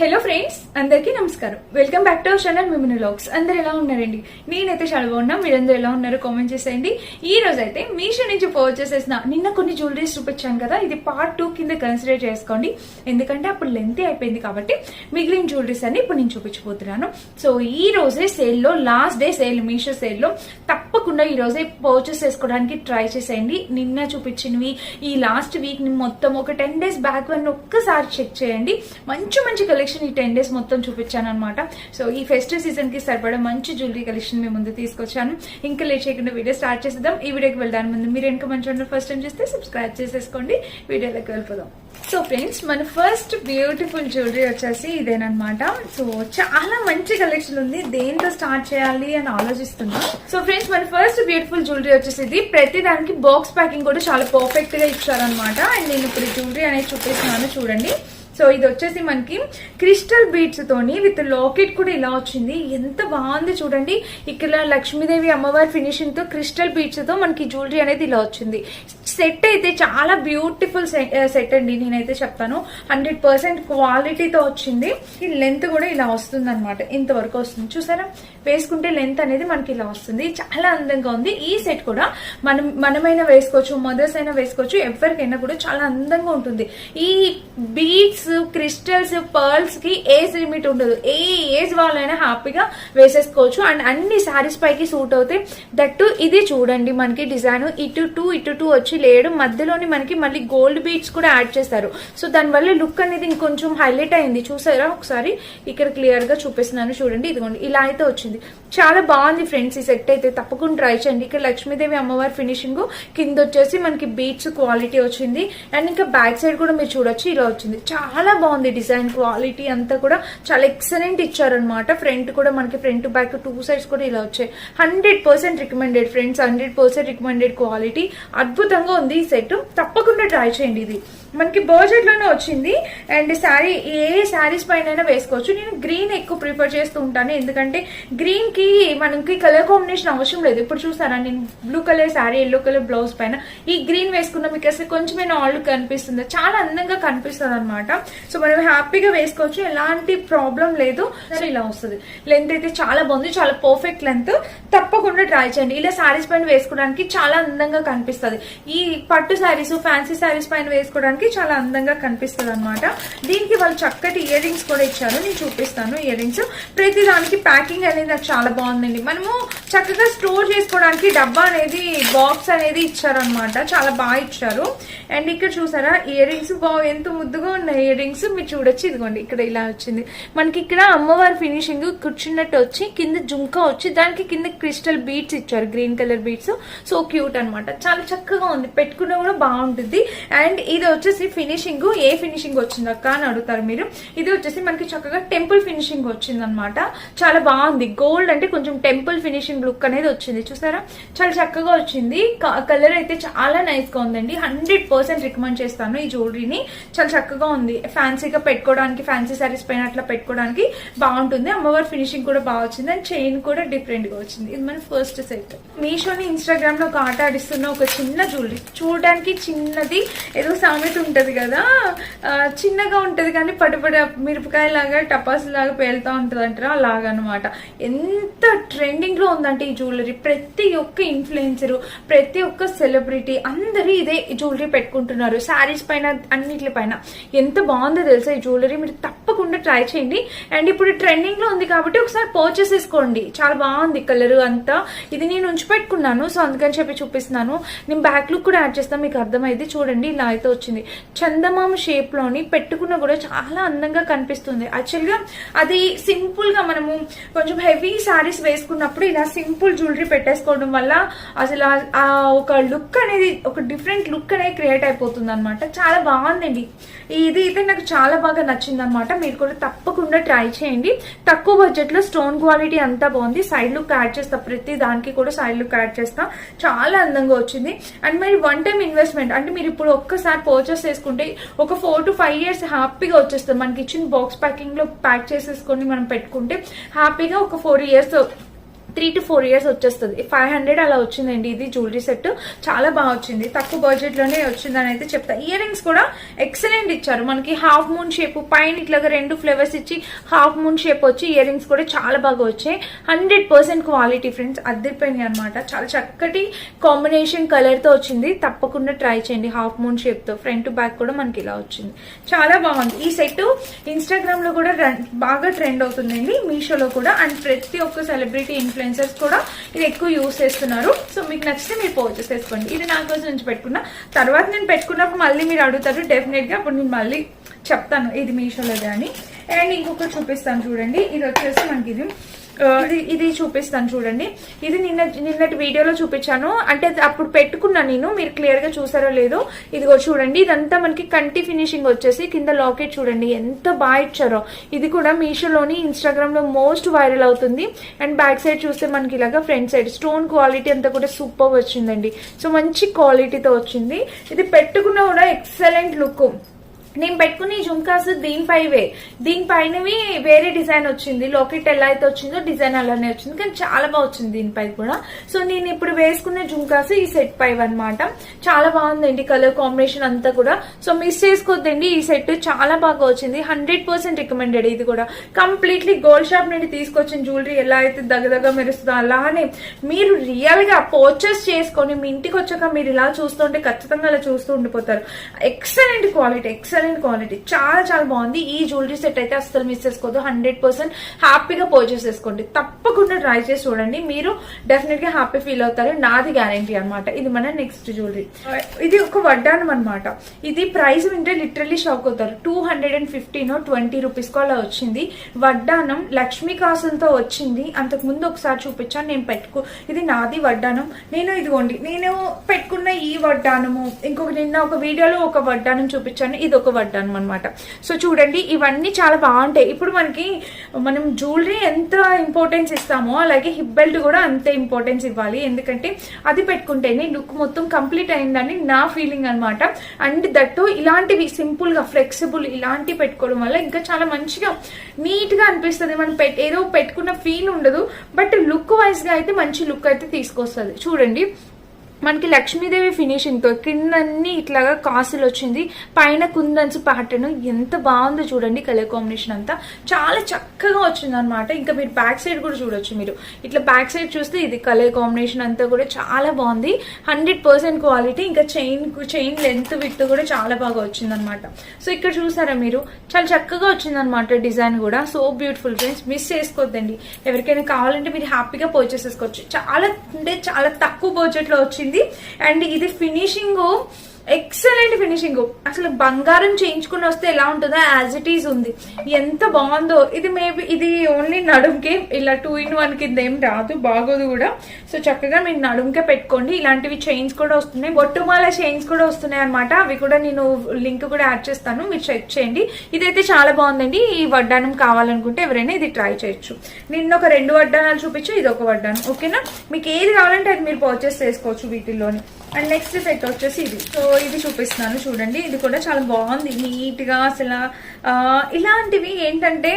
Hello friends అందరికీ నమస్కారం. Welcome back to our channel మిమిని vlogs అందరు ఎలా ఉన్నారండి? నేనైతే చాలా బాగున్నా. మీరందరూ ఎలా ఉన్నారు కామెంట్ చేసేయండి. ఈ రోజు అయితే మీషో నుంచి పర్చేస్ చేసిన నిన్న కొన్ని జ్యువెలరీస్ చూపించాను కదా ఇది పార్ట్ టూ కింద కన్సిడర్ చేసుకోండి. ఎందుకంటే అప్పుడు లెంత్ అయిపోయింది కాబట్టి మిగిలిన జ్యువెలరీస్ అన్ని ఇప్పుడు నేను చూపించబోతున్నాను. సో ఈ రోజే సేల్లో లాస్ట్ డే సేల్ మీషో సేల్లో తప్పకుండా ఈ రోజే పర్చేస్ చేసుకోవడానికి ట్రై చేసేయండి. నిన్న చూపించినవి ఈ లాస్ట్ వీక్ మొత్తం ఒక టెన్ డేస్ బ్యాక్ వన్ ఒక్కసారి చెక్ చేయండి. మంచి మంచి కలెక్షన్ ఈ టెన్ డేస్ మొత్తం చూపించాను అనమాట సో ఈ ఫెస్టివ్ సీజన్కి సరిపడా మంచి జ్యువెలరీ కలెక్షన్ మీ ముందు తీసుకొచ్చాను. ఇంకా లేట్ చేయకుండా వీడియో స్టార్ట్ చేసేద్దాం. ఈ వీడియోకి వెళ్ళడానికి ముందు మీరు ఇంకా మంచి ఫస్ట్ టైం చేస్తే సబ్స్క్రైబ్ చేసేసుకోండి. వీడియోలోకి వెళ్ళిపోదాం. సో ఫ్రెండ్స్ మన ఫస్ట్ బ్యూటిఫుల్ జ్యువెలరీ వచ్చేసి ఇదేనమాట సో చాలా మంచి కలెక్షన్ ఉంది. దేంతో స్టార్ట్ చేయాలి అని ఆలోచిస్తున్నా. సో ఫ్రెండ్స్ మన ఫస్ట్ బ్యూటిఫుల్ జ్యువెలరీ వచ్చేసి ఇది ప్రతి దానికి బాక్స్ ప్యాకింగ్ కూడా చాలా పర్ఫెక్ట్గా ఇచ్చారనమాట అండ్ నేను ఇప్పుడు జ్యువెలరీ అనేది చూపిస్తున్నాను. చూడండి. సో ఇది వచ్చేసి మనకి క్రిస్టల్ బీట్స్ తోని విత్ లాకెట్ కూడా ఇలా వచ్చింది. ఎంత బాగుంది చూడండి. ఇక్కడ లక్ష్మీదేవి అమ్మవారి ఫినిషింగ్తో క్రిస్టల్ బీట్స్తో మనకి జ్యువెలరీ అనేది ఇలా వచ్చింది. సెట్ అయితే చాలా బ్యూటిఫుల్ సెట్ అండి. నేనైతే చెప్తాను. హండ్రెడ్ పర్సెంట్ క్వాలిటీతో వచ్చింది. ఈ లెంత్ కూడా ఇలా వస్తుంది అనమాట ఇంతవరకు వస్తుంది. చూసారా? వేసుకుంటే లెంత్ అనేది మనకి ఇలా వస్తుంది. చాలా అందంగా ఉంది. ఈ సెట్ కూడా మనం మనమైనా వేసుకోవచ్చు మదర్స్ అయినా వేసుకోవచ్చు ఎవరికైనా కూడా చాలా అందంగా ఉంటుంది. ఈ బీడ్స్ క్రిస్టల్స్ పర్ల్స్కి ఏజ్ లిమిట్ ఉండదు. ఏ ఏజ్ వాళ్ళైనా హ్యాపీగా వేసేసుకోవచ్చు. అండ్ అన్ని శారీస్ పైకి సూట్ అవుతాయి దట్టు ఇది చూడండి మనకి డిజైన్ ఇటు టూ ఇటు టూ వచ్చి లేయడం. మధ్యలోని మనకి మళ్ళీ గోల్డ్ బీడ్స్ కూడా యాడ్ చేస్తారు. సో దానివల్ల లుక్ అనేది ఇంకొంచెం హైలైట్ అయింది. చూసారా? ఒకసారి ఇక్కడ క్లియర్గా చూపిస్తున్నాను చూడండి. ఇదిగోండి. ఇలా అయితే వచ్చింది. చాలా బాగుంది ఫ్రెండ్స్ ఈ సెట్ అయితే. తప్పకుండా ట్రై చేయండి. ఇక్కడ లక్ష్మీదేవి అమ్మవారి ఫినిషింగ్ కింద వచ్చేసి మనకి బీట్స్ క్వాలిటీ వచ్చింది. అండ్ ఇంకా బ్యాక్ సైడ్ కూడా మీరు చూడొచ్చు ఇలా వచ్చింది. చాలా బాగుంది డిజైన్ క్వాలిటీ అంతా కూడా. చాలా ఎక్సలెంట్ ఇచ్చారనమాట ఫ్రంట్ కూడా మనకి ఫ్రంట్ బ్యాక్ టూ సైడ్స్ కూడా ఇలా వచ్చాయి. Hundred percent recommended friends. Hundred percent recommended quality. అద్భుతంగా ఉంది ఈ సెట్. తప్పకుండా ట్రై చేయండి ఇది. మనకి బర్జెట్లోనే వచ్చింది. అండ్ శారీ ఏ శారీస్ పైన వేసుకోవచ్చు. నేను గ్రీన్ ఎక్కువ ప్రిఫర్ చేస్తూ ఉంటాను. ఎందుకంటే గ్రీన్కి మనకి కలర్ కాంబినేషన్ అవసరం లేదు. ఇప్పుడు చూసారా నేను blue colour sari yellow colour blouse పైన ఈ గ్రీన్ వేసుకున్న మీకు అసలు కొంచెమైనా ఆల్ కనిపిస్తుంది. చాలా అందంగా కనిపిస్తుంది అనమాట సో మనం హ్యాపీగా వేసుకోవచ్చు. ఎలాంటి ప్రాబ్లం లేదు. సో ఇలా వస్తుంది. లెంత్ అయితే చాలా బాగుంది. చాలా పర్ఫెక్ట్ లెంత్ తప్పకుండా ట్రై చేయండి. ఇలా శారీస్ పైన వేసుకోవడానికి చాలా అందంగా కనిపిస్తుంది. ఈ పట్టు శారీస్ ఫ్యాన్సీ శారీస్ పైన వేసుకోవడానికి చాలా అందంగా కనిపిస్తుంది అనమాట దీనికి వాళ్ళు చక్కటి ఇయర్ రింగ్స్ కూడా ఇచ్చారు. నేను చూపిస్తాను ఇయర్ రింగ్స్ ప్రతి దానికి ప్యాకింగ్ అనేది నాకు చాలా బాగుందండి. మనము చక్కగా స్టోర్ చేసుకోవడానికి డబ్బా అనేది బాక్స్ అనేది ఇచ్చారనమాట చాలా బాగా ఇచ్చారు. అండ్ ఇక్కడ చూసారా ఇయర్ రింగ్స్ బాగా ఎంత ముద్దుగా ఉన్నాయి ఇయర్ రింగ్స్ మీరు చూడొచ్చు. ఇదిగోండి ఇక్కడ ఇలా వచ్చింది. మనకి ఇక్కడ అమ్మవారి ఫినిషింగ్ కూర్చున్నట్టు వచ్చి కింద జుంకా వచ్చి దానికి కింద క్రిస్టల్ బీట్స్ ఇచ్చారు. Green colour beads so cute అనమాట చాలా చక్కగా ఉంది. పెట్టుకున్నా కూడా బాగుంటుంది. అండ్ ఇది వచ్చేసి ఫినిషింగ్ ఏ ఫినిషింగ్ వచ్చింది అక్క అని అడుగుతారు మీరు. ఇది వచ్చేసి మనకి చక్కగా టెంపుల్ ఫినిషింగ్ వచ్చింది అనమాట చాలా బాగుంది. గోల్డ్ అంటే కొంచెం టెంపుల్ ఫినిషింగ్ లుక్ అనేది వచ్చింది. చూసారా? చాలా చక్కగా వచ్చింది. కలర్ అయితే చాలా నైస్గా ఉందండి. హండ్రెడ్ పర్సెంట్ రికమెండ్ చేస్తాను ఈ జ్యువెలరీని. చాలా చక్కగా ఉంది. ఫ్యాన్సీగా పెట్టుకోవడానికి ఫ్యాన్సీ సారీస్ పైన అట్లా పెట్టుకోవడానికి బాగుంటుంది. అమ్మవారి ఫినిషింగ్ కూడా బాగా వచ్చింది. అండ్ చైన్ కూడా డిఫరెంట్గా వచ్చింది. ఇది మన ఫస్ట్ సెట్. మీషోని ఇన్స్టాగ్రామ్లో ఒక ఆట ఆడిస్తున్న ఒక చిన్న జ్యువెలరీ. చూడడానికి చిన్నది. ఏదో సామెత ఉంటుంది కదా. చిన్నగా ఉంటుంది కానీ పట్టుపడి మిరపకాయ లాగా టపాస్ లాగా పేలుతూ ఉంటుంది అంటారా? అలాగా అనమాట ఎంత ట్రెండింగ్లో ఉందంటే ఈ జ్యువెలరీ. ప్రతి ఒక్క ఇన్ఫ్లుయెన్సరు ప్రతి ఒక్క సెలబ్రిటీ అందరూ ఇదే జ్యువెలరీ పెట్టుకుంటున్నారు. శారీస్ పైన అన్నిటి పైన. ఎంత బాగుందో తెలుసా ఈ జ్యువెలరీ? మీరు తప్పకుండా ట్రై చేయండి. అండ్ ఇప్పుడు ట్రెండింగ్లో ఉంది కాబట్టి ఒకసారి పర్చేస్ చేసుకోండి. చాలా బాగుంది కలర్ అంతా. ఇది నేను ఉంచి పెట్టుకున్నాను. సో అందుకని చెప్పి చూపిస్తున్నాను. నేను బ్యాక్ లుక్ కూడా యాడ్ చేస్తాను. మీకు అర్థమైంది. చూడండి ఇలా అయితే వచ్చింది. చందమామ షేప్లోని పెట్టుకున్నా కూడా చాలా అందంగా కనిపిస్తుంది. యాక్చువల్గా అది సింపుల్గా మనము కొంచెం హెవీ శారీస్ వేసుకున్నప్పుడు ఇలా సింపుల్ జ్యువెలరీ పెట్టేసుకోవడం వల్ల అసలు ఆ- ఒక లుక్ అనేది ఒక డిఫరెంట్ లుక్ అనేది క్రియేట్ అయిపోతుంది అనమాట చాలా బాగుందండి. ఇది అయితే నాకు చాలా బాగా నచ్చింది అనమాట మీరు కూడా తప్పకుండా ట్రై చేయండి. తక్కువ బడ్జెట్లో స్టోన్ క్వాలిటీ అంతా బాగుంది. సైడ్ లుక్ యాడ్ చేస్తా. ప్రతి దానికి కూడా సైడ్ లుక్ యాడ్ చేస్తా. చాలా అందంగా వచ్చింది. అండ్ మరి వన్ టైం ఇన్వెస్ట్మెంట్ అంటే మీరు ఇప్పుడు ఒక్కసారి పర్చేస్ వేసుకుంటే ఒక ఫోర్ టు ఫైవ్ ఇయర్స్ హ్యాపీగా వచ్చేస్తుంది. మనకి ఇచ్చిన బాక్స్ ప్యాకింగ్లో ప్యాక్ చేసేసుకొని మనం పెట్టుకుంటే హ్యాపీగా ఒక four years three to four years వచ్చేస్తుంది. ఫైవ్ హండ్రెడ్ అలా వచ్చిందండి. ఇది జ్యువెలరీ సెట్. చాలా బాగా వచ్చింది. తక్కువ బడ్జెట్లోనే వచ్చిందని అయితే చెప్తా. ఇయర్ రింగ్స్ కూడా ఎక్సలెంట్ ఇచ్చారు. మనకి హాఫ్ మూన్ షేప్ పైన ఇట్లాగా రెండు ఫ్లేవర్స్ ఇచ్చి హాఫ్ మూన్ షేప్ వచ్చి ఇయర్ రింగ్స్ కూడా చాలా బాగా వచ్చాయి. హండ్రెడ్ పర్సెంట్ క్వాలిటీ ఫ్రెండ్స్ అద్దరిపోయినాయి అనమాట చాలా చక్కటి కాంబినేషన్ కలర్తో వచ్చింది. తప్పకుండా ట్రై చేయండి హాఫ్ మూన్ షేప్తో. ఫ్రంట్ బ్యాక్ కూడా మనకి ఇలా వచ్చింది. చాలా బాగుంది. ఈ సెట్ ఇన్స్టాగ్రామ్లో కూడా బాగా ట్రెండ్ అవుతుందండి. మీషోలో కూడా. అండ్ ప్రతి ఒక్క సెలబ్రిటీ ఇన్ఫ్లుయెన్సర్స్ కూడా ఇది ఎక్కువ యూస్ చేస్తున్నారు. సో మీకు నచ్చితే మీరు పర్చేస్ చేసుకోండి. ఇది నా కోసం నుంచి పెట్టుకున్నా. తర్వాత నేను పెట్టుకున్నప్పుడు మళ్ళీ మీరు అడుగుతారు. డెఫినెట్గా అప్పుడు నేను మళ్ళీ చెప్తాను. ఇది మీషోలో అని అండ్ ఇంకొకటి చూపిస్తాను చూడండి. ఇది వచ్చేసి మనకి ఇది. ఇది ఇది చూపిస్తాను చూడండి. ఇది నిన్న నిన్నటి వీడియోలో చూపించాను. అంటే అది అప్పుడు పెట్టుకున్నా నేను. మీరు క్లియర్గా చూసారో లేదో ఇదిగో చూడండి. ఇదంతా మనకి కంటి ఫినిషింగ్ వచ్చేసి కింద లాకెట్ చూడండి. ఎంత బాగా ఇచ్చారో. ఇది కూడా మీషోలోని ఇన్స్టాగ్రామ్లో మోస్ట్ వైరల్ అవుతుంది. అండ్ బ్యాక్ సైడ్ చూస్తే మనకి ఇలాగా ఫ్రంట్ సైడ్ స్టోన్ క్వాలిటీ అంతా కూడా సూపర్ వచ్చిందండి. సో మంచి క్వాలిటీతో వచ్చింది. ఇది పెట్టుకున్న కూడా ఎక్సలెంట్ లుక్. నేను పెట్టుకుని ఈ జుమ్కాస్ దీనిపైవే దీనిపైనవి వేరే డిజైన్ వచ్చింది. లోకెట్ ఎలా అయితే వచ్చిందో డిజైన్ అలానే వచ్చింది. కానీ చాలా బాగా వచ్చింది దీనిపై కూడా. సో నేను ఇప్పుడు వేసుకునే జుమ్కాస్ ఈ సెట్ పైవ్ అనమాట చాలా బాగుందండి కలర్ కాంబినేషన్ అంతా కూడా. సో మిస్ చేసుకోవద్దండి ఈ సెట్ చాలా బాగా వచ్చింది. హండ్రెడ్ పర్సెంట్ రికమెండెడ్ ఇది కూడా. కంప్లీట్లీ గోల్డ్ షాప్ నుండి తీసుకొచ్చిన జ్యువెలరీ ఎలా అయితే దగ్గదగ్గ మెరుస్తుందో అలానే మీరు రియల్గా పర్చేస్ చేసుకొని మీ ఇంటికి వచ్చాక మీరు ఇలా చూస్తుంటే ఖచ్చితంగా అలా చూస్తూ ఉండిపోతారు. ఎక్సలెంట్ క్వాలిటీ ఎక్సలెంట్ క్వాలిటీ చాలా చాలా బాగుంది. ఈ జ్యువెలరీ సెట్ అయితే అస్సలు మిస్ చేసుకోవద్దు. హండ్రెడ్ పర్సెంట్ హ్యాపీగా పర్చేస్ చేసుకోండి. తప్పకుండా ట్రై చేసి చూడండి. మీరు డెఫినెట్గా హ్యాపీ ఫీల్ అవుతారు. నాది గ్యారంటీ అన్నమాట. ఇది మన నెక్స్ట్ జ్యువెలరీ ఇది ఒక వడ్డానం అనమాట ఇది ప్రైస్ వింటే లిటరల్లీ షాక్ అవుతారు. Two hundred and fifteen twenty rupees అలా వచ్చింది. వడ్డానం లక్ష్మీ కాసులతో వచ్చింది. అంతకు ముందు ఒకసారి చూపించాను నేను పెట్టుకో ఇది నాది వడ్డానం నేను ఇదిగోండి. నేను పెట్టుకున్న ఈ వడ్డానము ఇంకొక నిన్న ఒక వీడియోలో ఒక వడ్డానం చూపించాను. ఇది ఒక వడ్డానం అనమాట సో చూడండి ఇవన్నీ చాలా బాగుంటాయి. ఇప్పుడు మనకి మనం జ్యువెలరీ ఎంత ఇంపార్టెన్స్ ఇస్తామో అలాగే హిప్ బెల్ట్ కూడా అంతే ఇంపార్టెన్స్ ఇవ్వాలి. ఎందుకంటే అది పెట్టుకుంటేనే లుక్ మొత్తం కంప్లీట్ అయిందని నా ఫీలింగ్ అనమాట అండ్ దట్టు ఇలాంటివి సింపుల్గా ఫ్లెక్సిబుల్ ఇలాంటివి పెట్టుకోవడం వల్ల ఇంకా చాలా మంచిగా నీట్గా అనిపిస్తుంది. మనం పెట్ ఏదో పెట్టుకున్న ఫీల్ ఉండదు. బట్ లుక్ వైజ్గా అయితే మంచి లుక్ అయితే తీసుకొస్తుంది. చూడండి. మనకి లక్ష్మీదేవి ఫినిషింగ్తో కిందన్నీ ఇట్లాగా కాసులు వచ్చింది. పైన కుందన్స్ ప్యాటర్న్ ఎంత బాగుందో చూడండి కలర్ కాంబినేషన్ అంతా. చాలా చక్కగా వచ్చింది అనమాట ఇంకా మీరు బ్యాక్ సైడ్ కూడా చూడొచ్చు మీరు. ఇట్లా బ్యాక్ సైడ్ చూస్తే ఇది కలర్ కాంబినేషన్ అంతా కూడా చాలా బాగుంది. హండ్రెడ్ పర్సెంట్ క్వాలిటీ ఇంకా చైన్ చైన్ లెంత్ విత్ కూడా చాలా బాగా వచ్చింది అనమాట సో ఇక్కడ చూసారా మీరు? చాలా చక్కగా వచ్చింది అనమాట డిజైన్ కూడా. సో బ్యూటిఫుల్ ఫ్రెండ్స్ మిస్ చేసుకోవద్దండి. ఎవరికైనా కావాలంటే మీరు హ్యాపీగా పర్చేస్ చేసుకోవచ్చు. చాలా అంటే చాలా తక్కువ బడ్జెట్లో వచ్చింది అండ్ ఇది ఫినిషింగ్ ఎక్సలెంట్ ఫినిషింగ్ అసలు బంగారం చేయించుకుని వస్తే ఎలా ఉంటుందో యాజ్ ఇట్ ఈజ్ ఉంది. ఎంత బాగుందో. ఇది మేబీ ఇది ఓన్లీ నడుంకే ఇలా టూ ఇన్ వన్ కింద ఏం రాదు బాగోదు కూడా. సో చక్కగా మీరు నడుంకే పెట్టుకోండి. ఇలాంటివి చైన్స్ కూడా వస్తున్నాయి. బొట్టుమాల చైన్స్ కూడా వస్తున్నాయి అనమాట అవి కూడా నేను లింక్ కూడా యాడ్ చేస్తాను. మీరు చెక్ చేయండి. ఇదైతే చాలా బాగుందండి. ఈ వడ్డానం కావాలనుకుంటే ఎవరైనా ఇది ట్రై చేయొచ్చు. నిన్న ఒక రెండు వడ్డానాలు చూపించు ఇది ఒక వడ్డానం ఓకేనా మీకు ఏది కావాలంటే అది మీరు పర్చేస్ చేసుకోవచ్చు వీటిల్లోనే. అండ్ నెక్స్ట్ సెట్ వచ్చేసి ఇది. సో ఇది చూపిస్తున్నాను చూడండి. ఇది కూడా చాలా బాగుంది. నీట్గా అసలు ఇలాంటివి ఏంటంటే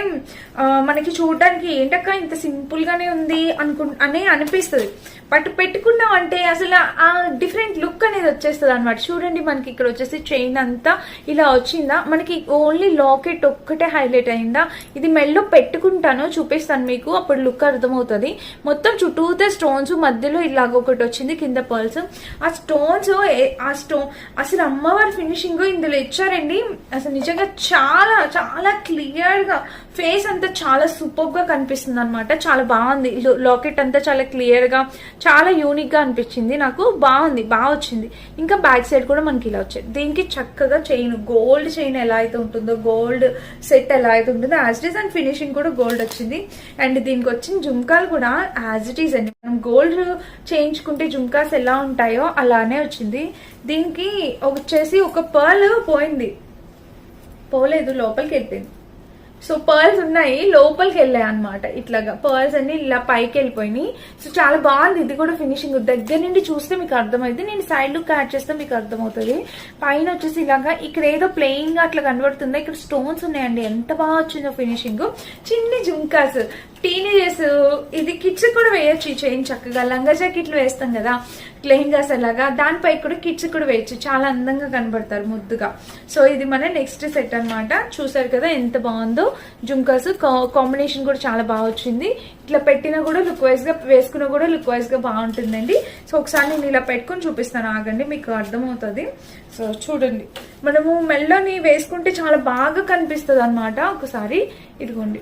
మనకి చూడటానికి ఏంటక్క ఇంత సింపుల్ గానే ఉంది అనుకు అనే అనిపిస్తుంది. బట్ పెట్టుకున్నాం అంటే అసలు ఆ డిఫరెంట్ లుక్ అనేది వచ్చేస్తుంది అనమాట చూడండి మనకి ఇక్కడ వచ్చేసి చైన్ అంతా ఇలా వచ్చిందా? మనకి ఓన్లీ లాకెట్ ఒక్కటే హైలైట్ అయిందా? ఇది మెల్లో పెట్టుకుంటాను చూపిస్తాను మీకు అప్పుడు లుక్ అర్థమవుతుంది. మొత్తం చుట్టూతే స్టోన్స్ మధ్యలో ఇలాగ ఒకటి వచ్చింది కింద పర్ల్స్. ఆ స్టోన్స్ ఆ స్టోన్ అసలు అమ్మవారి ఫినిషింగ్ ఇందులో ఇచ్చారండి. అసలు నిజంగా చాలా చాలా క్లియర్గా. ఫేస్ అంతా చాలా సూపర్గా కనిపిస్తుంది అనమాట చాలా బాగుంది. లాకెట్ అంతా చాలా క్లియర్గా చాలా యూనిక్గా అనిపించింది నాకు. బాగుంది. బాగా వచ్చింది. ఇంకా బ్యాక్ సైడ్ కూడా మనకి ఇలా వచ్చింది దీనికి చక్కగా చైన్ గోల్డ్ చైన్ ఎలా అయితే ఉంటుందో గోల్డ్ సెట్ ఎలా అయితే ఉంటుందో as it is and finishing కూడా గోల్డ్ వచ్చింది. అండ్ దీనికి వచ్చిన జుమ్కాలు కూడా యాజ్ ఇట్ ఈస్ అండి మనం గోల్డ్ చేయించుకుంటే జుంకాస్ ఎలా ఉంటాయో అలానే వచ్చింది. దీనికి వచ్చేసి ఒక పర్ల్ పోయింది పోలేదు లోపలికి వెళ్ళిపోయింది సో పర్ల్స్ ఉన్నాయి లోపలికి వెళ్ళాయి అనమాట ఇట్లాగా పర్ల్స్ అన్ని ఇలా పైకి వెళ్ళిపోయినాయి. సో చాలా బాగుంది. ఇది కూడా ఫినిషింగ్ దగ్గర నుండి చూస్తే మీకు అర్థమైంది నేను సైడ్ లుక్ యాడ్ చేస్తే మీకు అర్థమవుతుంది. పైన వచ్చేసి ఇలాగా ఇక్కడ ఏదో ప్లెయిన్గా అట్లా కనబడుతుంది. ఇక్కడ స్టోన్స్ ఉన్నాయండి. ఎంత బాగా వచ్చిందో ఫినిషింగ్ చిన్ని జుంకాస్. టీనేజర్స్ ఇది కిడ్స్ కూడా వేయచ్చు ఈ చైన్ చక్కగా. లంగా జాకెట్లు వేస్తాం కదా. లెహంగాస్ అలాగా. దానిపై కూడా కిడ్స్ కూడా వేయచ్చు. చాలా అందంగా కనబడతారు ముద్దుగా. సో ఇది మన నెక్స్ట్ సెట్ అన్నమాట. చూసారు కదా ఎంత బాగుందో? జుంకాస్ కాంబినేషన్ కూడా చాలా బాగా వచ్చింది. ఇట్లా పెట్టినా కూడా లుక్ వైజ్గా వేసుకున్నా కూడా లుక్ వైజ్గా బాగుంటుందండి. సో ఒకసారి నేను ఇలా పెట్టుకొని చూపిస్తాను. ఆగండి మీకు అర్థమవుతుంది. సో చూడండి. మనము మెల్లోని వేసుకుంటే చాలా బాగా కనిపిస్తుంది అనమాట ఒకసారి ఇదిగోండి.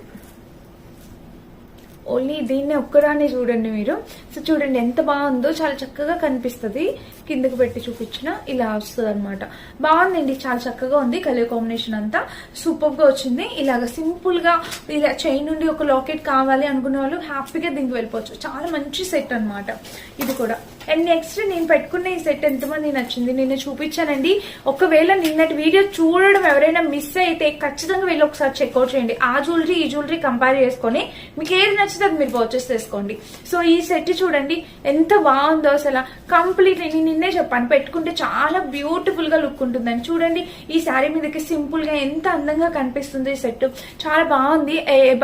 ఓన్లీ దీన్ని ఒక్కదాన్ని చూడండి మీరు. సో చూడండి ఎంత బాగుందో చాలా చక్కగా కనిపిస్తుంది. కిందకి పెట్టి చూపించిన ఇలా వస్తుంది అనమాట బాగుందండి చాలా చక్కగా ఉంది కలర్ కాంబినేషన్ అంతా. సూపర్గా వచ్చింది. ఇలాగ సింపుల్గా ఇలా చైన్ నుండి ఒక లాకెట్ కావాలి అనుకునే వాళ్ళు హ్యాపీగా దీనికి వెళ్ళిపోవచ్చు. చాలా మంచి సెట్ అన్నమాట. ఇది కూడా. అండ్ నెక్స్ట్ నేను పెట్టుకున్న ఈ సెట్ ఎంతమంది నచ్చింది? నిన్న చూపించానండి. ఒకవేళ నిన్నటి వీడియో చూడడం ఎవరైనా మిస్ అయితే ఖచ్చితంగా వెళ్ళి ఒకసారి చెక్అవుట్ చేయండి. ఆ జ్యువెలరీ ఈ జ్యువెలరీ కంపేర్ చేసుకొని మీకు ఏది నచ్చితే అది మీరు పర్చేస్ చేసుకోండి. సో ఈ సెట్ చూడండి. ఎంత బాగుందో అసలు. కంప్లీట్ నేను నిన్నే చెప్పాను పెట్టుకుంటే చాలా బ్యూటిఫుల్గా లుక్ ఉంటుందని. చూడండి ఈ శారీ మీదకి సింపుల్గా ఎంత అందంగా కనిపిస్తుంది ఈ సెట్ చాలా బాగుంది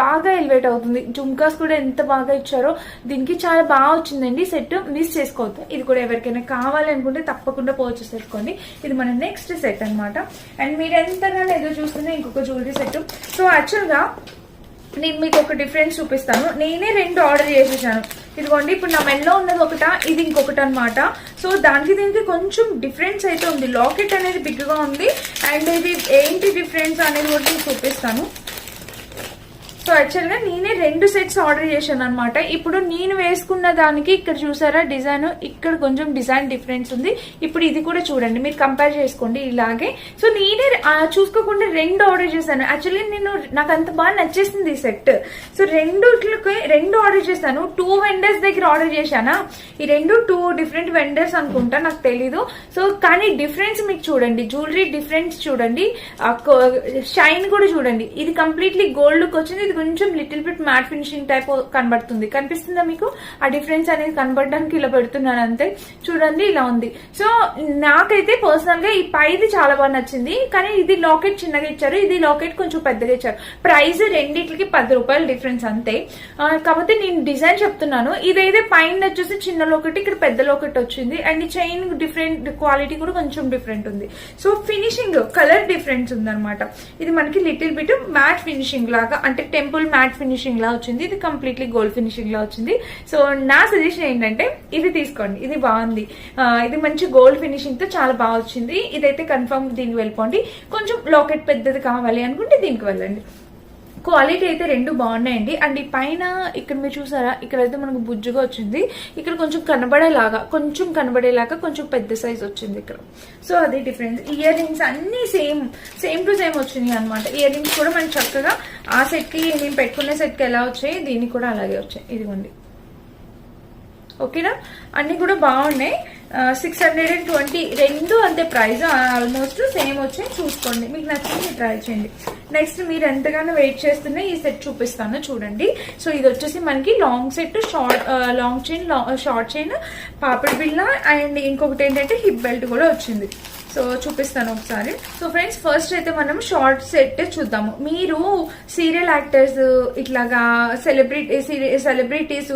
బాగా ఎలివేట్ అవుతుంది. జుమ్కాస్ కూడా ఎంత బాగా ఇచ్చారో దీనికి చాలా బాగా వచ్చిందండి సెట్ మిస్ చేసుకోవద్దు. ఇది కూడా ఎవరికైనా కావాలనుకుంటే తప్పకుండా పర్చేస్ చేసుకోండి. ఇది మన నెక్స్ట్ సెట్ అన్నమాట. అండ్ మీరు ఎంతగానో ఎదురు చూస్తున్న ఇంకొక జ్యువెలరీ సెట్ సో యాక్చువల్గా నేను మీకు ఒక డిఫరెన్స్ చూపిస్తాను. నేనే రెండు ఆర్డర్ చేసేసాను. ఇదిగోండి ఇప్పుడు నా మెల్లో ఉన్నది ఒకట ఇది ఇంకొకటి అనమాట సో దానికి దీనికి కొంచెం డిఫరెన్స్ అయితే ఉంది. లాకెట్ అనేది బిగ్గా ఉంది. అండ్ ఇది ఏంటి డిఫరెన్స్ అనేది కూడా నేను చూపిస్తాను. సో యాక్చువల్గా నేనే రెండు సెట్స్ ఆర్డర్ చేశాను అనమాట ఇప్పుడు నేను వేసుకున్న దానికి ఇక్కడ చూసారా డిజైన్ ఇక్కడ కొంచెం డిజైన్ డిఫరెన్స్ ఉంది. ఇప్పుడు ఇది కూడా చూడండి మీరు కంపేర్ చేసుకోండి ఇలాగే. సో నేనే చూసుకోకుండా రెండు ఆర్డర్ చేశాను. యాక్చువల్లీ నేను నాకు అంత బాగా నచ్చేసింది ఈ సెట్ సో రెండు రెండు ఆర్డర్ చేశాను. టూ వెండర్స్ దగ్గర ఆర్డర్ చేశానా? ఈ రెండు టూ డిఫరెంట్ వెండర్స్ అనుకుంటా నాకు తెలీదు. సో కానీ డిఫరెన్స్ మీకు చూడండి జ్యువెలరీ డిఫరెన్స్ చూడండి షైన్ కూడా చూడండి. ఇది కంప్లీట్లీ గోల్డ్కి వచ్చింది ఇది కొంచెం little bit matte finishing type కనబడుతుంది. కనిపిస్తుందా మీకు? ఆ డిఫరెన్స్ అనేది కనబడడానికి ఇలా పెడుతున్నాను అంతే. చూడండి ఇలా ఉంది. సో నాకైతే పర్సనల్గా ఈ పైది చాలా బాగా నచ్చింది. కానీ ఇది లాకెట్ చిన్నగా ఇచ్చారు. ఇది లాకెట్ కొంచెం పెద్దగా ఇచ్చారు. ప్రైస్ రెండింటికి పది రూపాయలు డిఫరెన్స్ అంతే. కాకపోతే నేను డిజైన్ చెప్తున్నాను. ఇదైతే పైన వచ్చేసి చిన్న లోకెట్ ఇక్కడ పెద్ద లోకెట్ వచ్చింది. అండ్ చైన్ డిఫరెంట్ క్వాలిటీ కూడా కొంచెం డిఫరెంట్ ఉంది. సో ఫినిషింగ్ కలర్ డిఫరెన్స్ ఉందన్నమాట. ఇది మనకి లిటిల్ బిట్ మ్యాట్ ఫినిషింగ్ లాగా అంటే టెంపుల్ మ్యాట్ ఫినిషింగ్ లా వచ్చింది ఇది కంప్లీట్లీ గోల్డ్ ఫినిషింగ్ లా వచ్చింది. సో నా సజెషన్ ఏంటంటే ఇది తీసుకోండి ఇది బాగుంది. ఇది మంచి గోల్డ్ ఫినిషింగ్తో చాలా బాగా వచ్చింది. ఇదైతే కన్ఫర్మ్ దీనికి వెళ్ళిపోండి. కొంచెం లాకెట్ పెద్దది కావాలి అనుకుంటే దీనికి వెళ్ళండి. క్వాలిటీ అయితే రెండు బాగున్నాయండి. అండ్ ఈ పైన ఇక్కడ మీరు చూసారా ఇక్కడ అయితే మనకు బుజ్జుగా వచ్చింది. ఇక్కడ కొంచెం కనబడేలాగా కొంచెం కనబడేలాగా కొంచెం పెద్ద సైజ్ వచ్చింది ఇక్కడ. సో అది డిఫరెన్స్ ఇయర్ రింగ్స్ అన్ని సేమ్ సేమ్ టు సేమ్ వచ్చినాయి అనమాట ఇయర్ రింగ్స్ కూడా మనకి చక్కగా ఆ సెట్కి నేను పెట్టుకునే సెట్కి ఎలా వచ్చాయి దీనికి కూడా అలాగే వచ్చాయి. ఇదిగోండి. ఓకేనా? అన్ని కూడా బాగున్నాయి. సిక్స్ హండ్రెడ్ అండ్ ట్వంటీ రెండు అంతే ప్రైస్ ఆల్మోస్ట్ సేమ్ వచ్చాయి. చూసుకోండి. మీకు నచ్చింది ట్రై చేయండి. నెక్స్ట్ మీరు ఎంతగానో వెయిట్ చేస్తున్న ఈ సెట్ చూపిస్తాను చూడండి. సో ఇది వచ్చేసి మనకి long set short long chain short chain పాపిడి బిళ్ళ అండ్ ఇంకొకటి ఏంటంటే హిప్ బెల్ట్ కూడా వచ్చింది. సో చూపిస్తాను ఒకసారి. సో ఫ్రెండ్స్ ఫస్ట్ అయితే మనం షార్ట్ సెట్ చూద్దాము. మీరు సీరియల్ యాక్టర్స్ ఇట్లాగా సెలబ్రిటీ సెలబ్రిటీస్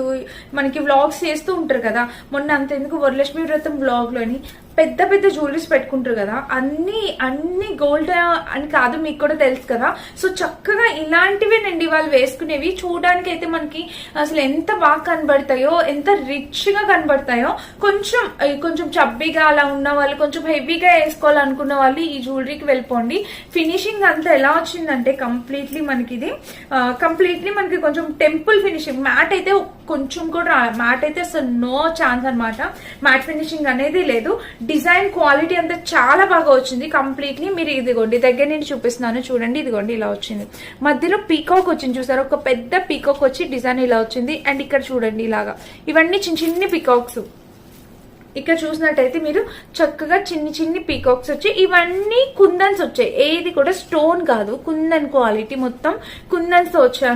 మనకి వ్లాగ్స్ చేస్తూ ఉంటారు కదా. మొన్న అంతెందుకు వరలక్ష్మి వ్రతం వ్లాగ్లోని పెద్ద పెద్ద జ్యువెలరీస్ పెట్టుకుంటారు కదా అన్ని అన్ని గోల్డ్ అని కాదు మీకు కూడా తెలుసు కదా. సో చక్కగా ఇలాంటివేనండి వాళ్ళు వేసుకునేవి. చూడడానికి అయితే మనకి అసలు ఎంత బాగా కనబడతాయో ఎంత రిచ్గా కనబడతాయో కొంచెం కొంచెం చబ్బీగా అలా ఉన్న వాళ్ళు కొంచెం హెవీగా వేసుకోవాలనుకున్న వాళ్ళు ఈ జ్యువెలరీకి వెళ్ళిపోండి. ఫినిషింగ్ అంతా ఎలా వచ్చిందంటే కంప్లీట్లీ మనకి ఇది కంప్లీట్లీ మనకి కొంచెం టెంపుల్ ఫినిషింగ్ మ్యాట్ అయితే కొంచెం కూడా మ్యాట్ అయితే అసలు నో ఛాన్స్ అన్నమాట. మ్యాట్ ఫినిషింగ్ అనేది లేదు. డిజైన్ క్వాలిటీ అంతా చాలా బాగా వచ్చింది కంప్లీట్లీ. మీరు ఇదిగోండి దగ్గర నేను చూపిస్తున్నాను చూడండి ఇదిగోండి ఇలా వచ్చింది. మధ్యలో పీకాక్ వచ్చింది చూసారు? ఒక పెద్ద పీకాక్ వచ్చి డిజైన్ ఇలా వచ్చింది. అండ్ ఇక్కడ చూడండి ఇలాగా. ఇవన్నీ చిన్న చిన్ని పీకాక్స్ ఇక్కడ చూసినట్టయితే మీరు చక్కగా చిన్ని చిన్ని పీకాక్స్ వచ్చాయి ఇవన్నీ కుందన్స్ వచ్చాయి. ఏది కూడా స్టోన్ కాదు. కుందన్ క్వాలిటీ మొత్తం కుందన్స్తో వచ్చాయి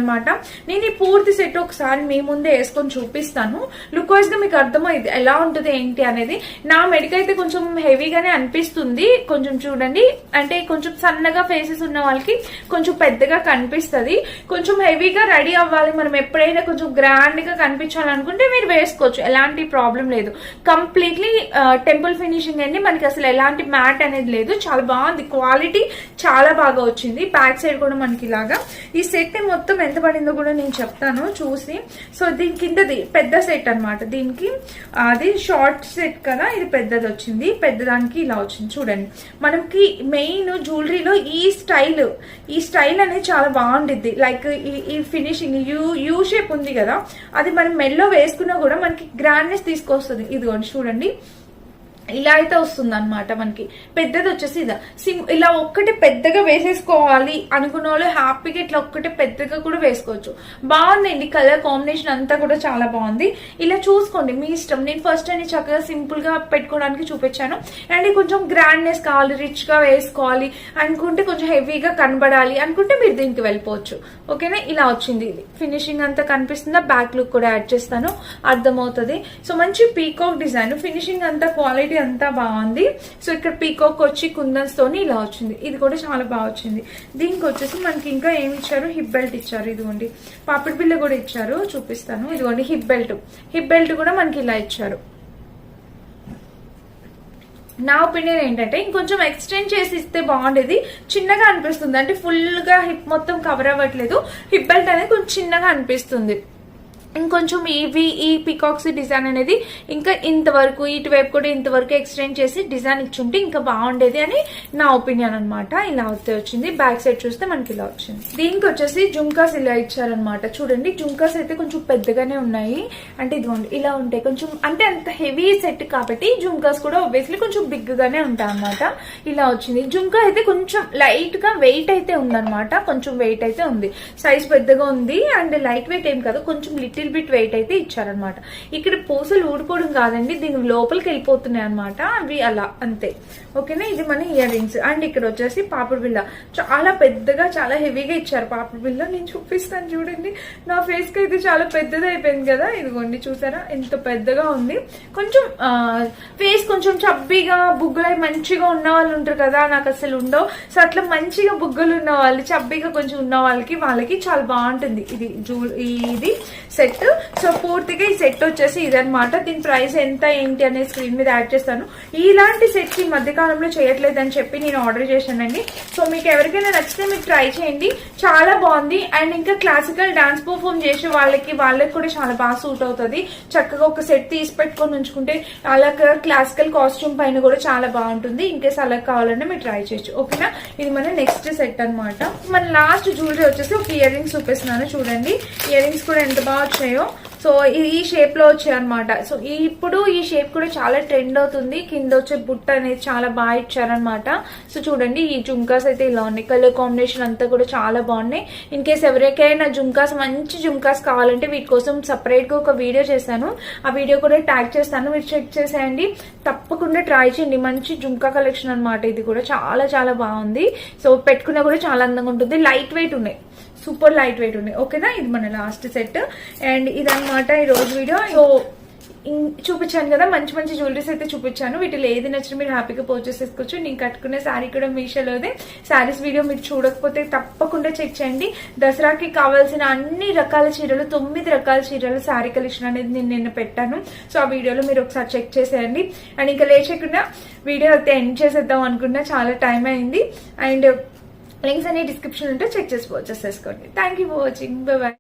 నేను ఈ పూర్తి సెట్ ఒకసారి మీ ముందే వేసుకొని చూపిస్తాను. లుక్ వైజ్గా మీకు అర్థమైంది ఎలా ఉంటుంది ఏంటి అనేది. నా మెడిక్ అయితే కొంచెం హెవీగానే అనిపిస్తుంది. కొంచెం చూడండి. అంటే కొంచెం సన్నగా ఫేసెస్ ఉన్న వాళ్ళకి కొంచెం పెద్దగా కనిపిస్తుంది. కొంచెం హెవీగా రెడీ అవ్వాలి. మనం ఎప్పుడైనా కొంచెం గ్రాండ్గా కనిపించాలనుకుంటే మీరు వేసుకోవచ్చు. ఎలాంటి ప్రాబ్లం లేదు. కంప్లీట్ కంప్లీట్లీ టెంపుల్ ఫినిషింగ్ అండి. మనకి అసలు ఎలాంటి మ్యాట్ అనేది లేదు. చాలా బాగుంది. క్వాలిటీ చాలా బాగా వచ్చింది. బ్యాక్ సైడ్ కూడా మనకి ఇలాగా. ఈ సెట్ మొత్తం ఎంత పడిందో కూడా నేను చెప్తాను. చూసి. సో దీని కిందది పెద్ద సెట్ అన్నమాట. దీనికి అది షార్ట్ సెట్ కదా. ఇది పెద్దది వచ్చింది. పెద్దదానికి ఇలా వచ్చింది. చూడండి. మనకి మెయిన్ జ్యువెలరీలో ఈ స్టైల్ ఈ స్టైల్ అనేది చాలా బాగుండిద్ది. లైక్ ఈ ఈ ఫినిషింగ్ యూ యూ షేప్ ఉంది కదా. అది మనం మెల్లో వేసుకున్నా కూడా మనకి గ్రాండ్నెస్ తీసుకొస్తుంది. ఇదిగోండి చూడండి. చూడండి ఇలా అయితే వస్తుంది అనమాట మనకి. పెద్దది వచ్చేసి ఇదా. సిమ్ ఇలా ఒక్కటి పెద్దగా వేసేసుకోవాలి అనుకున్న వాళ్ళు హ్యాపీగా ఇట్లా ఒక్కటి పెద్దగా కూడా వేసుకోవచ్చు. బాగుందండి కలర్ కాంబినేషన్ అంతా కూడా చాలా బాగుంది. ఇలా చూసుకోండి మీ ఇష్టం. నేను ఫస్ట్ అని చక్కగా సింపుల్గా పెట్టుకోవడానికి చూపించాను. అండ్ కొంచెం గ్రాండ్నెస్ కావాలి రిచ్గా వేసుకోవాలి అనుకుంటే కొంచెం హెవీగా కనబడాలి అనుకుంటే మీరు దీనికి వెళ్ళిపోవచ్చు. ఓకేనా? ఇలా వచ్చింది ఇది. ఫినిషింగ్ అంతా కనిపిస్తుందా? బ్యాక్ లుక్ కూడా యాడ్ చేస్తాను. అర్థమవుతుంది. సో మంచి పీకాక్ డిజైన్. ఫినిషింగ్ అంతా క్వాలిటీ అంతా బాగుంది. సో ఇక్కడ పీకోక్ వచ్చి కుందన్స్ తోని ఇలా వచ్చింది. ఇది కూడా చాలా బాగా వచ్చింది. దీనికి వచ్చేసి మనకి ఇంకా ఏమి ఇచ్చారు? హిప్ బెల్ట్ ఇచ్చారు. ఇదిగోండి. పాపిడి బిల్ల కూడా ఇచ్చారు. చూపిస్తాను. ఇదిగోండి హిప్ బెల్ట్ హిప్ బెల్ట్ కూడా మనకి ఇలా ఇచ్చారు. నా ఒపీనియన్ ఏంటంటే ఇంకొంచెం ఎక్స్టెండ్ చేసి ఇస్తే బాగుండేది. చిన్నగా అనిపిస్తుంది. అంటే ఫుల్గా హిప్ మొత్తం కవర్ అవ్వట్లేదు. హిప్ బెల్ట్ అనేది కొంచెం చిన్నగా అనిపిస్తుంది. ఇంకొంచెం ఇవి ఈ పికాక్స్ డిజైన్ అనేది ఇంకా ఇంతవరకు ఇటువైపు కూడా ఇంతవరకు ఎక్స్టెండ్ చేసి డిజైన్ ఇచ్చుంటే ఇంకా బాగుండేది అని నా ఒపీనియన్ అనమాట ఇలా వస్తే వచ్చింది. బ్యాక్ సైడ్ చూస్తే మనకి ఇలా వచ్చింది. దీనికి వచ్చేసి జుంకాస్ ఇలా ఇచ్చారనమాట చూడండి జుంకాస్ అయితే కొంచెం పెద్దగానే ఉన్నాయి. అంటే ఇదిగోండి ఇలా ఉంటాయి. కొంచెం అంటే అంత హెవీ సెట్ కాబట్టి జుంకాస్ కూడా ఒబ్వియస్లీ కొంచెం బిగ్ గానే ఉంటాయి అనమాట ఇలా వచ్చింది. జుంకా అయితే కొంచెం లైట్గా వెయిట్ అయితే ఉందనమాట కొంచెం వెయిట్ అయితే ఉంది. సైజ్ పెద్దగా ఉంది. అండ్ లైట్ వెయిట్ ఏం కాదు. కొంచెం లిటిల్ బిట్ వెయిట్ అయితే ఇచ్చారనమాట ఇక్కడ పూసలు ఊడిపోవడం కాదండి దీని లోపలికి వెళ్ళిపోతున్నాయి అనమాట అవి అలా అంతే. ఓకేనా? ఇది మన ఇయర్ రింగ్స్ అండ్ ఇక్కడ వచ్చేసి పాపిడి బిల్ల చాలా పెద్దగా చాలా హెవీగా ఇచ్చారు పాపిడి బిల్ల నేను చూపిస్తాను చూడండి. నా ఫేస్కి అయితే చాలా పెద్దది అయిపోయింది కదా. ఇదిగోండి చూసారా? ఎంత పెద్దగా ఉంది. కొంచెం ఫేస్ కొంచెం చబ్బీగా బుగ్గలు అయి మంచిగా ఉన్న వాళ్ళు ఉంటారు కదా. నాకు అసలు ఉండవు. సో అట్లా మంచిగా బుగ్గలు ఉన్న వాళ్ళు చబ్బీగా కొంచెం ఉన్న వాళ్ళకి వాళ్ళకి చాలా బాగుంటుంది. ఇది జూ ఇది సెట్ సో పూర్తిగా ఈ సెట్ వచ్చేసి ఇదనమాట దీని ప్రైస్ ఎంత ఏంటి అనే స్క్రీన్ మీద యాడ్ చేస్తాను. ఇలాంటి సెట్స్ ఈ మధ్యకాలం కాలంలో చేయట్లేదని చెప్పి నేను ఆర్డర్ చేశానండి. సో మీకు ఎవరికైనా నచ్చితే మీరు ట్రై చేయండి. చాలా బాగుంది. అండ్ ఇంకా క్లాసికల్ డాన్స్ పర్ఫామ్ చేసే వాళ్ళకి వాళ్ళకి కూడా చాలా బాగా సూట్ అవుతుంది. చక్కగా ఒక సెట్ తీసి పెట్టుకొని ఉంచుకుంటే అలా క్లాసికల్ కాస్ట్యూమ్ పైన కూడా చాలా బాగుంటుంది. ఇంకేస్ అలా కావాలంటే మీరు ట్రై చేయొచ్చు. ఓకేనా? ఇది మన నెక్స్ట్ సెట్ అన్నమాట. మన లాస్ట్ జ్యువెలరీ వచ్చేసి ఒక ఇయర్ రింగ్స్ చూపిస్తున్నాను చూడండి. ఇయర్ రింగ్స్ కూడా ఎంత బాగా వచ్చాయో. సో ఈ- షేప్లో వచ్చాయనమాట సో ఈ- ఇప్పుడు ఈ షేప్ కూడా చాలా ట్రెండ్ అవుతుంది. కింద వచ్చే బుట్ట అనేది చాలా బాగా ఇచ్చారనమాట సో చూడండి ఈ జుంకాస్ అయితే ఇలా ఉన్నాయి. కలర్ కాంబినేషన్ అంతా కూడా చాలా బాగున్నాయి. ఇన్ కేస్ ఎవరికైనా జుంకాస్ మంచి జుంకాస్ కావాలంటే వీటి కోసం సపరేట్గా ఒక వీడియో చేశాను. ఆ వీడియో కూడా ట్యాగ్ చేస్తాను. మీరు చెక్ చేసేయండి. తప్పకుండా ట్రై చేయండి. మంచి జుంకా కలెక్షన్ అనమాట ఇది కూడా చాలా చాలా బాగుంది. సో పెట్టుకున్నా కూడా చాలా అందంగా ఉంటుంది. లైట్ వెయిట్ ఉన్నాయి. సూపర్ లైట్ వెయిట్ ఉన్నాయి ఓకేనా ఇది మన లాస్ట్ సెట్ అండ్ ఇదన్నమాట. ఈ రోజు వీడియో. సో చూపించాను కదా మంచి మంచి జ్యువెలరీస్ అయితే చూపించాను. వీటిలో ఏది నచ్చిన మీరు హ్యాపీగా పర్చేస్ చేసుకోవచ్చు. నేను కట్టుకునే శారీ కూడా మీషోలోదే. శారీస్ వీడియో మీరు చూడకపోతే తప్పకుండా చెక్ చేయండి. దసరాకి కావాల్సిన అన్ని రకాల చీరలు తొమ్మిది రకాల చీరలు శారీ కలెక్షన్ అనేది నేను నిన్న పెట్టాను. సో ఆ వీడియోలో మీరు ఒకసారి చెక్ చేసేయండి. అండ్ ఇంకా లేచకుండా వీడియో అయితే ఎండ్ చేసేద్దాం అనుకున్నా. చాలా టైం అయింది. అండ్ లింక్స్ అన్ని డిస్క్రిప్షన్ ఉంటే చెక్ చేసి పర్చేస్ చేసుకోండి. Thank you for watching bye bye